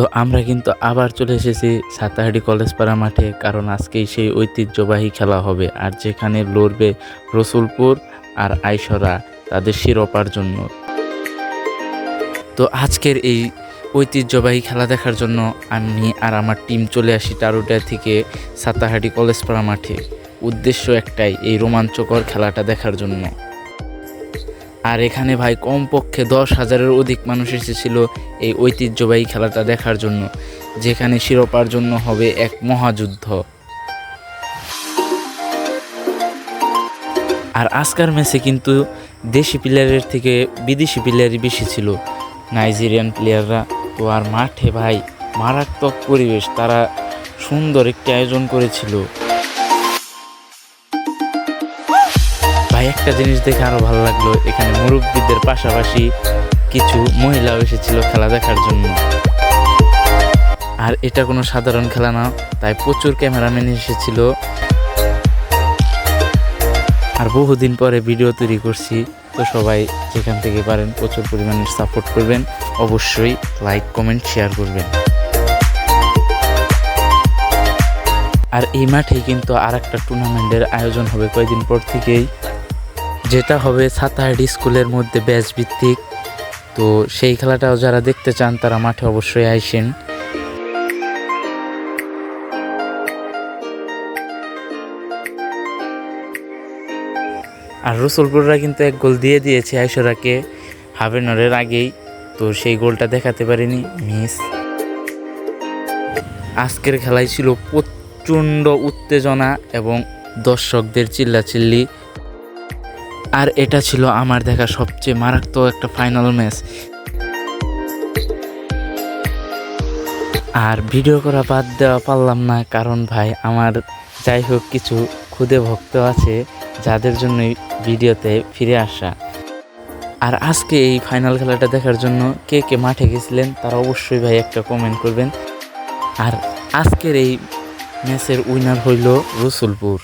তো আমরা কিন্তু আবার চলে এসেছি সাতাহাটি কলেজ পাড়া মাঠে, কারণ আজকেই সেই ঐতিহ্যবাহী খেলা হবে। আর যেখানে লড়বে রসুলপুর আর আইসরা তাদের শিরোপার জন্য। তো আজকের এই ঐতিহ্যবাহী খেলা দেখার জন্য আমি আর আমার টিম চলে আসি টারুটা থেকে সাতাহাটি কলেজ পাড়া মাঠে। উদ্দেশ্য একটাই, এই রোমাঞ্চকর খেলাটা দেখার জন্য। আর এখানে ভাই কমপক্ষে দশ হাজারের অধিক মানুষ এসেছিল এই ঐতিহ্যবাহী খেলাটা দেখার জন্য, যেখানে শিরোপার জন্য হবে এক মহাযুদ্ধ। আর আজকার ম্যাচে কিন্তু দেশি প্লেয়ারের থেকে বিদেশি প্লেয়ারই বেশি ছিল। নাইজেরিয়ান প্লেয়াররা তো আর মাঠে ভাই মারাত্মক পরিবেশ, তারা সুন্দর একটি আয়োজন করেছিল। ভাই, একটা জিনিস দেখে আরও ভালো লাগল, এখানে মুরব্বীদের পাশাপাশি কিছু মহিলাও এসেছিল খেলা দেখার জন্য। আর এটা কোনো সাধারণ খেলা না, তাই প্রচুর ক্যামেরাম্যান এসেছিল। আর বহুদিন পরে ভিডিও তৈরি করছি, তো সবাই যেখান থেকে পারেন প্রচুর পরিমাণে সাপোর্ট করবেন। অবশ্যই লাইক কমেন্ট শেয়ার করবেন। আর এই মাঠেই কিন্তু আর একটা টুর্নামেন্টের আয়োজন হবে কয়েকদিন পর থেকেই। যেটা হবে সাতাহাটি স্কুলের মধ্যে ব্যাচ ভিত্তিক তো সেই খেলাটাও যারা দেখতে চান, তারা মাঠে অবশ্যই আইসেন। আর রসুলপুররা কিন্তু এক গোল দিয়ে দিয়েছে আইসরাকে হাফেনরের আগেই। তো সেই গোলটা দেখাতে পারিনি, মিস। আজকের খেলায় ছিল প্রচণ্ড উত্তেজনা এবং দর্শকদের চিল্লাচিল্লি। আর এটা ছিল আমার দেখা সবচেয়ে মারাত্মক একটা ফাইনাল ম্যাচ আর ভিডিও করা বাদ দেওয়া পারলাম না, কারণ ভাই আমার যাই হোক কিছু খুদে ভক্ত আছে, যাদের জন্যই ভিডিওতে ফিরে আসা। আর আজকে এই ফাইনাল খেলাটা দেখার জন্য কে কে মাঠে গেছিলেন, তারা অবশ্যই ভাই একটা কমেন্ট করবেন। আর আজকের এই ম্যাচের উইনার হইল রসুলপুর।